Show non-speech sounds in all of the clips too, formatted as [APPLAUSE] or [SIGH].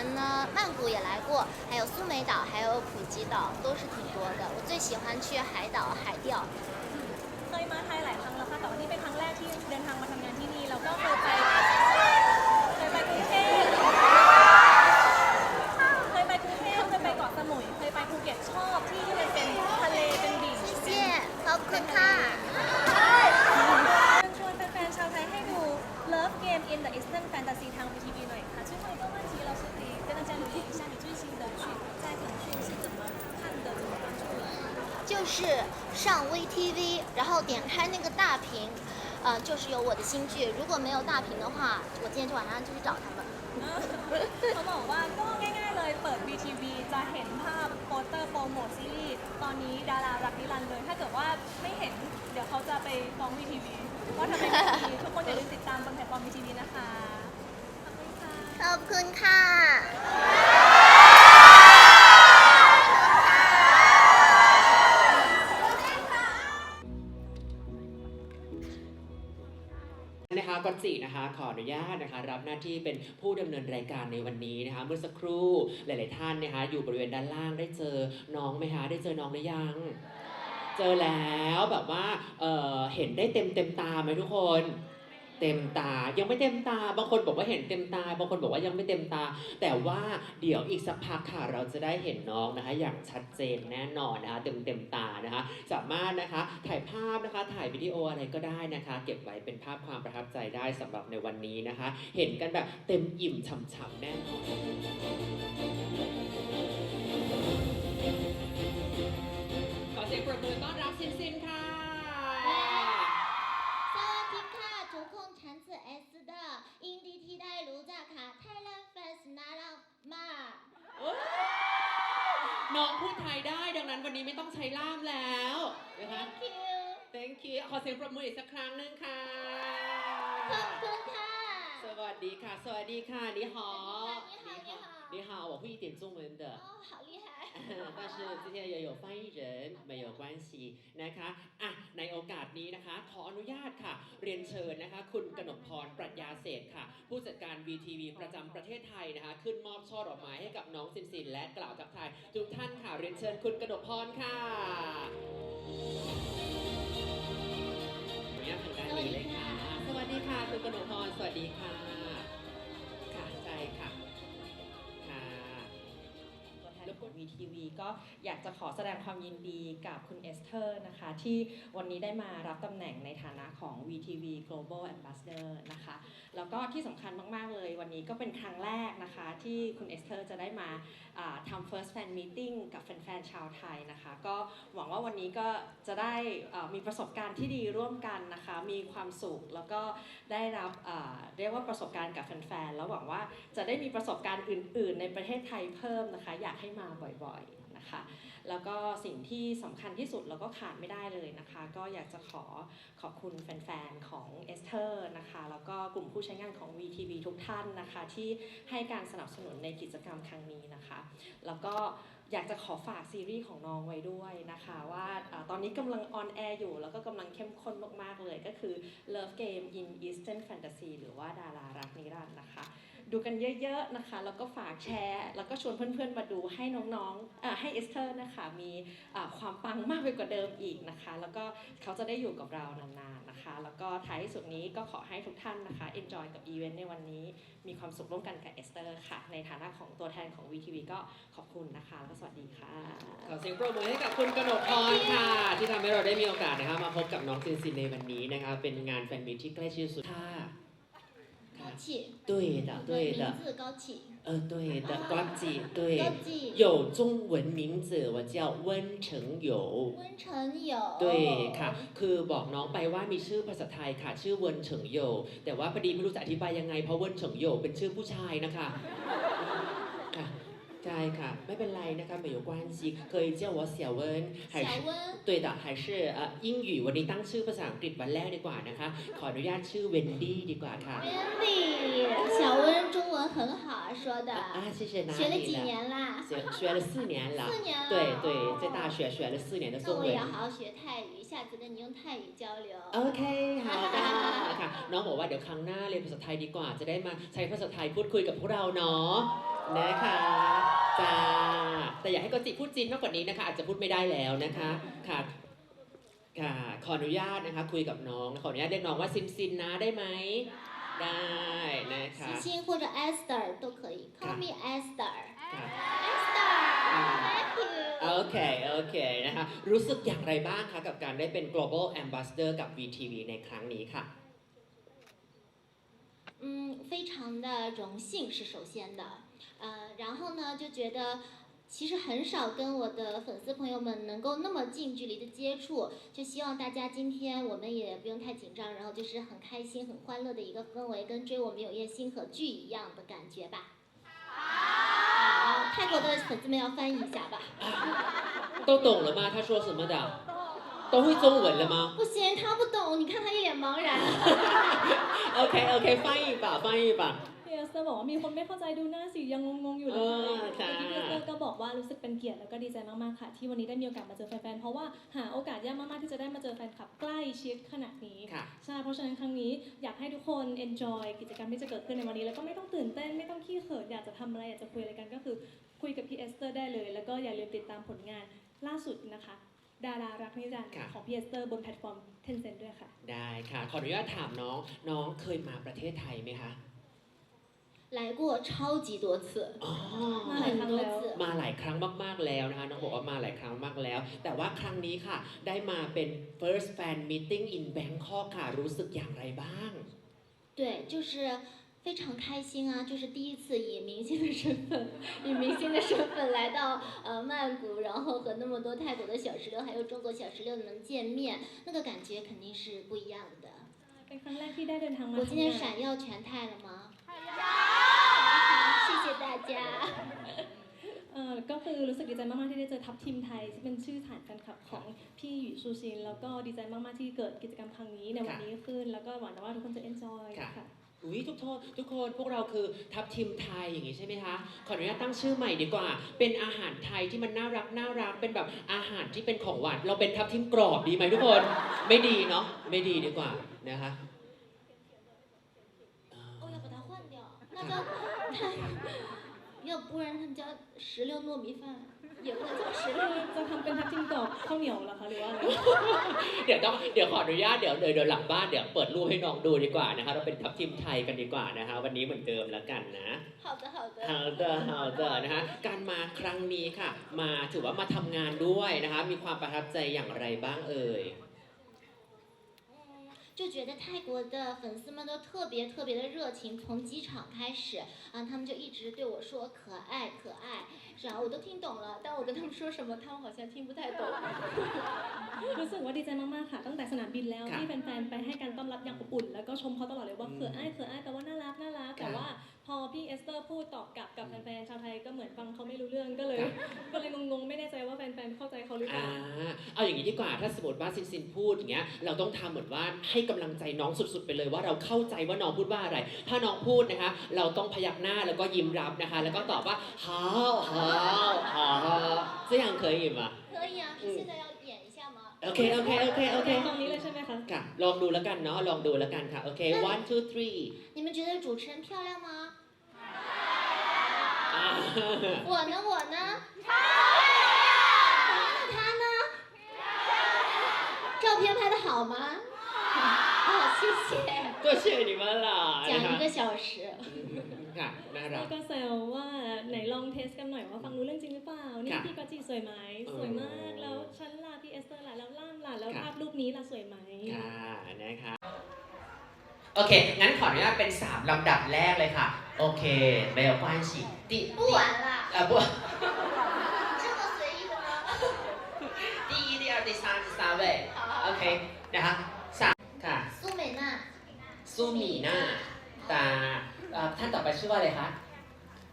前呢曼谷也来过，还有苏梅岛，还有普吉岛，都是挺多的。我最喜欢去海岛、海钓。 เคยมาไทยหลายครั้งแล้วค่ะแต่ว่านี่เป็นครั้งแรกที่เดินทางมาทำ 就是上 VTV，然后点开那个大屏，呃，就是有我的新剧。如果没有大屏的话，我今天就晚上就去找他们。 เขาบอกว่าก็ง่ายๆเลยเปิด VTV จะเห็นภาพโปสเตอร์โปรโมทซีรีส์ตอนนี้ดารารักนิรันดร์เลย ถ้าเกิดว่าไม่เห็นเดี๋ยวเขาจะไปฟ้อง VTV สี่นะคะขออนุญาตนะคะ รับหน้าที่เป็นผู้ดำเนินรายการในวันนี้นะคะเมื่อสักครู่หลาย ๆ ท่านนะคะอยู่บริเวณด้านล่างได้เจอน้องไหมคะได้เจอน้องหรือยังเจอแล้วแบบว่าเเห็นได้เต็มเต็มตาไหมทุกคน เต็มตา ยังไม่เต็มตา บางคนบอกว่าเห็นเต็มตา บางคนบอกว่ายังไม่เต็มตา แต่ว่าเดี๋ยวอีกสักพักค่ะเราจะได้เห็นน้องนะคะ อย่างชัดเจนแน่นอนนะคะเต็มเต็มตานะคะ สามารถนะคะถ่ายภาพนะคะถ่ายวิดีโออะไรก็ได้นะคะ เก็บไว้เป็นภาพความประทับใจได้สำหรับในวันนี้นะคะ เห็นกันแบบเต็มอิ่มฉ่ำๆแน่นอนขอเสียงปรบมือต้อนรับซินซินค่ะ 有空产子 S 的因地替代卢扎卡泰勒拿浪嘛。น้องพูดไทยได้ดังนั้นวันนี้ไม่ต้องใช้ล่ามแล้วนะคะ Thank you，thank you ขอเสียงปรบมืออีกสักครั้งหนึงค่ะ ขอบคุณค่ะ สวัสดีค่ะ สวัสดีค่ะนิหอ 是今天也有翻译人没有关系นะคะอะในโอกาสนี้นะคะ ขออนุญาตค่ะ เรียนเชิญนะคะ คุณกนกพรปรัชญาเศษค่ะ ผู้จัดการ VTV ประจำประเทศไทยนะคะ ขึ้นมอบช่อดอกไม้ให้กับน้องซินซิน และกล่าวทักทายทุกท่านค่ะ เรียนเชิญคุณกนกพรค่ะขออนุญางการีเลยค่ะ สวัสดีค่ะ คุณกนกพรสวัสดีค่ะ VTV ก็อยากจะขอแสดงความยินดีกับคุณเอสเธอร์นะคะ ที่วันนี้ได้มารับตำแหน่งในฐานะของ VTV Global Ambassador นะคะ แล้วก็ที่สำคัญมาก ๆ เลยวันนี้ก็เป็นครั้งแรกนะคะ ที่คุณเอสเธอร์จะได้มาทำ first fan meeting กับแฟน ๆ ชาวไทยนะคะ ก็หวังว่าวันนี้ก็จะได้มีประสบการณ์ที่ดีร่วมกันนะคะ มีความสุขแล้วก็ได้รับเรียกว่าประสบการณ์กับแฟน ๆ แล้วหวังว่าจะได้มีประสบการณ์อื่น ๆ ในประเทศไทยเพิ่มนะคะ อยากให้มาบ่อยๆนะคะแล้วก็สิ่งที่สำคัญที่สุดแล้วก็ขาดไม่ได้เลยนะคะ ก็อยากจะขอขอบคุณแฟนๆ ของเอสเธอร์นะคะแล้วก็กลุ่มผู้ใช้งานของ VTV ทุกท่านนะคะที่ให้การสนับสนุนในกิจกรรมครั้งนี้นะคะ แล้วก็อยากจะขอฝากซีรีส์ของน้องไว้ด้วยนะคะว่าอาตอนนี้กำลังออนแอร์อยู่ แล้วก็กำลังเข้มข้นมากๆเลยก็คือ Love Game in Eastern Fantasy หรือว่าดารารักนิรันดร์นะคะดูกันเยอะๆนะคะ แล้วก็ฝากแชร์ แล้วก็ชวนเพื่อนๆมาดูให้น้องๆให้เอสเตอร์นะคะมีความปังมากไปกว่าเดิมอีกนะคะ แล้วก็เขาจะได้อยู่กับเรานานๆนะคะ แล้วก็ท้ายสุดนี้ก็ขอให้ทุกท่านนะคะ enjoy กับอีเวนต์ในวันนี้ มีความสุขร่วมกันกับเอสเตอร์ค่ะ ในฐานะของตัวแทนของ VTV ก็ขอบคุณนะคะ แล้วก็สวัสดีค่ะ ขอเสียงปรบมือให้กับคุณกนกพรค่ะ ที่ทำให้เราได้มีโอกาสนะคะมาพบกับน้องซินซินในวันนี้นะคะ เป็นงานแฟนมิตที่ใกล้ชิดสุดค่ะ ค่ะ 高启，对的我对的的名字高启，呃对的高级对高启，有中文名字我叫温成友温成友，对ค่ะ คือบอกน้องไปว่ามีชื่อภาษาไทยค่ะ ชื่อเวินเฉิงโย แต่ว่าพอดีไม่รู้จะอธิบายยังไง เพราะเวินเฉิงโยเป็นชื่อผู้ชายนะคะค่ะ ใช่ค่ะ ไม่เป็นไรนะคะ没有关系可以叫我小温还是小温，对的还是呃英语วันนี้ตั้งชื่อภาษาอังกฤษวันแรกดีกว่านะคะ ขออนุญาตชื่อเวนดี้ดีกว่าค่ะ Wendy，小温中文很好说的，啊谢谢哪学了几里了年啦？学学了四年了四年了。对对在大学学了四年的那中文我也要好好学泰语，下次跟你用泰语交流。 โอเคค่ะได้ค่ะ น้องบอกว่าเดี๋ยวครั้งหน้าเรียนภาษาไทยดีกว่า จะได้มาใช้ภาษาไทยพูดคุยกับพวกเราเนาะ นะคะจ้าแต่อยากให้กจิพูดจีนมากกว่านี้นะคะ อาจจะพูดไม่ได้แล้วนะคะค่ะค่ะขออนุญาตนะคะ คุยกับน้องขออนุญาตเรียกน้องว่าซินซินนะได้ไหมได้นะคะ 欣欣或者 Esther 都可以，call me Esther。 ค่ะ Esther，thank you。 โอเคโอเคนะคะรู้สึกอย่างไรบ้างคะกับการได้เป็น global ambassador กับ VTV ในครั้งนี้ค่ะ 嗯，非常的荣幸是首先的， 呃，然后呢就觉得。其实很少跟我的粉丝朋友们能够那么近距离的接触，就希望大家今天我们也不用太紧张，然后就是很开心、很欢乐的一个氛围，跟追我们有夜星河剧一样的感觉吧。好，泰国的粉丝们要翻译一下吧。[LAUGHS] 都懂了吗？他说什么的？都会中文了吗 [LAUGHS] 不行，他不懂，你看他一脸茫然。[LAUGHS] OK OK，翻译吧，翻译吧。 พี่เอสเตอร์บอกว่ามีคนไม่เข้าใจดูหน้าสิยังงงๆอยู่เลเอยอค่ะเมื่อกี้พี่เอสเตอร์ก็บอกว่ารู้สึกเป็นเกียรติแล้วก็ดีใจมากๆค่ะ ที่วันนี้ได้มีโอกาสมาเจอแฟนๆเพราะว่าหาโอกาสยากมากๆที่จะได้มาเจอแฟนคลับใกล้ชิดขนาดนี้ค่ะใช่เพราะฉะนั้นครั้งนี้อยากให้ทุกคน enjoy กิจกรรมที่จะเกิดขึ้นในวันนี้ แล้วก็ไม่ต้องตื่นเต้นไม่ต้องขี้เขินอยากจะทำอะไรอยากจะคุยอะไรกันก็คือคุยกับพี่เอสเตอร์ได้เลย แล้วก็อย่าลืมติดตามผลงานล่าสุดนะคะดารารักนิรันดร์ค่ะของพี่เอสเตอร์บนแพลตฟอร์ม Tencent ด้วยค่ะ ได้ค่ะ ขออนุญาตถามน้อง น้องเคยมาประเทศไทยไหมคะ 来过超级多次， อ๋อ มาหลาย 很 ครั้ง 多 แล้ว 次。 มาหลายครั้งมากๆแล้วนะคะ น้องบอกว่ามาหลายครั้งมากแล้ว แต่ว่าครั้งนี้ค่ะ ได้มาเป็น first fan meeting in Bangkok ค่ะ รู้สึกอย่างไรบ้าง 对，就是非常开心啊！就是第一次以明星的身份，[LAUGHS] 以明星的身份来到呃曼谷，然后和那么多泰国的小石榴还有中国小石榴能见面，那个感觉肯定是不一样的。 เป็นครั้งแรกที่ได้เดินทางมา 我今 ทำ 天 งาน 闪耀全泰了吗？ 大家。เออก็คือรู้สึกดีใจมากๆที่ได้เจอทัพทีมไทยที่เป็นชื่อฐานการขับของพี่หยูซูชิน แล้วก็ดีใจมากๆที่เกิดกิจกรรมครั้งนี้ในวันนี้ขึ้น แล้วก็หวังว่าทุกคนจะเอนจอยค่ะอุ้ยทุกโทษทุกคนพวกเราคือทัพทีมไทยอย่างงี้ใช่ไหมคะขออนุญาตตั้งชื่อใหม่ดีกว่า เป็นอาหารไทยที่มันน่ารักน่ารักเป็นแบบอาหารที่เป็นของหวานเราเป็นทัพทีมกรอบดีไหมทุกคน ไม่ดีเนาะไม่ดีดีกว่านะคะโอ้ยขอทาคนเดียวน่าจะ 不然他们叫石榴糯米饭，也不能叫石 คื 榴。 อจะทำเป็นทัพทีมกรอบข้าวเหนียวเหรอคะหรือว่าอะไร เดี๋ยวต้องเดี๋ยวขออนุญาตเดี๋ยวเดี๋ยวเดี๋ยวหลังบ้านเดี๋ยวเปิดรูปให้น้องดูดีกว่านะคะเราเป็นทัพทีมไทยกันดีกว่านะคะ วันนี้เหมือนเดิมแล้วกันนะ 好的，好的。 ฮาเดอร์ฮาเดอร์นะคะการมาครั้งนี้ค่ะ มาถือว่ามาทำงานด้วยนะคะ มีความประทับใจอย่างไรบ้างเอ่ย 嗯， 就觉得泰国的粉丝们都特别特别的热情，从机场开始啊，他们就一直对我说可爱可爱，是啊，我都听懂了，但我跟他们说什么，他们好像听不太懂。 รู้สึกว่าดีใจมากๆค่ะ ตั้งแต่สนามบินแล้ว ค่ะ ที่แฟนๆ ไปให้การต้อนรับอย่างอบอุ่น แล้วก็ชมเขาตลอดเลยว่า อืม เขืออ้ายเขืออ้ายแปลว่าน่ารักน่ารัก แต่ ค่ะ ว่าพอพี่เอสเตอร์พูดตอบกลับกับแฟนๆ อาอย่างนี้ดีกว่า ถ้าสมมติว่าซินซินพูดอย่างเงี้ย เราต้องทำเหมือนว่าให้กำลังใจน้องสุดๆ ไปเลยว่าเราเข้าใจว่าน้องพูดว่าอะไร ถ้าน้องพูดนะคะ เราต้องพยักหน้าแล้วก็ยิ้มรับนะคะ แล้วก็ตอบว่า好好好这样可以吗可以啊，是现在要演一下吗？ โอเคโอเคโอเคโอเค ตรงนี้เลยใช่ไหมคะ ค่ะ ลองดูแล้วกันเนาะ ลองดูแล้วกันค่ะ โอเค one two three 你们觉得主持人漂亮吗？ อ่า 我呢我呢他 照片拍的好吗哦谢谢ก็เชื่อนี่ว่าล่ะ 讲 นะคะ 一个小时 ค่ะน่ารัก ก็แซวว่าไหนลองเทสกันหน่อยว่าฟังรู้เรื่องจริงหรือเปล่า นี่ ค่ะ พี่ก็จีสวยไหม เออ สวยมาก แล้วฉันล่ะพี่เอสเตอร์ล่ะ แล้วล่ามล่ะ แล้ว ค่ะ ภาพรูปนี้ล่ะสวยไหม ค่ะนะคะโอเค งั้นขออนุญาตเป็น 3 ลำดับแรกเลยค่ะ โอเค没有关系第不玩了呃不 นะคะสามค่ะซูเมน่าซูมีน่าตาเอ่ท่านต่อไปชื่อว่าอะไรคะ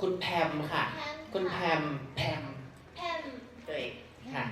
คุณแพมค่ะ คุณแพมแพมแพม对ค่ะ